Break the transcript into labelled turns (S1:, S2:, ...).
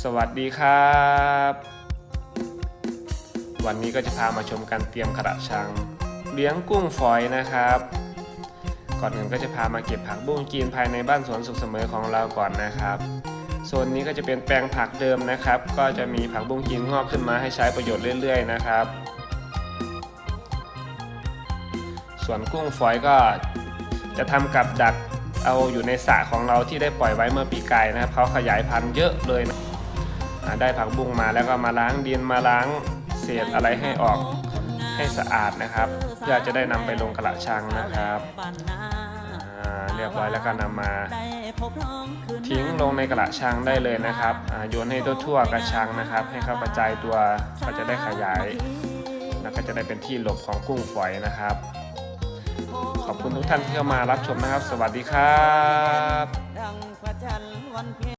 S1: สวัสดีครับ วันนี้ก็จะพามาชมการเตรียมกระชัง เลี้ยงกุ้งฝอยนะครับ ก่อนอื่นก็จะพามาเก็บผักบุ้งจีนภายในบ้านสวนสุขเสมอของเราก่อนนะครับโซนนี้ก็จะเป็นแปลงผักเดิมนะครับ ก็จะมีผักบุ้งจีนงอกขึ้นมาให้ใช้ประโยชน์เรื่อย ๆ นะครับ ส่วนกุ้งฝอยก็จะทำกับดักเอาอยู่ในสระของเราที่ได้ปล่อยไว้เมื่อปีกายนะครับเขาขยายพันธุ์เยอะเลยนะ ได้ผักบุ้งมาแล้วก็มาล้างดินมาล้างเศษอะไรให้ออกให้สะอาดนะครับเพื่อจะได้นำไปลงกระชังนะครับเรียบร้อยแล้วก็นำมา ทิ้งลงในกระชังได้เลยนะครับโยนให้ทั่วๆกระชังนะครับ ให้เขากระจายตัวก็จะได้ขยาย แล้วก็จะได้เป็นที่หลบของกุ้งฝอยนะครับ ขอบคุณทุกท่านที่เข้ามารับชมนะครับ สวัสดีครับ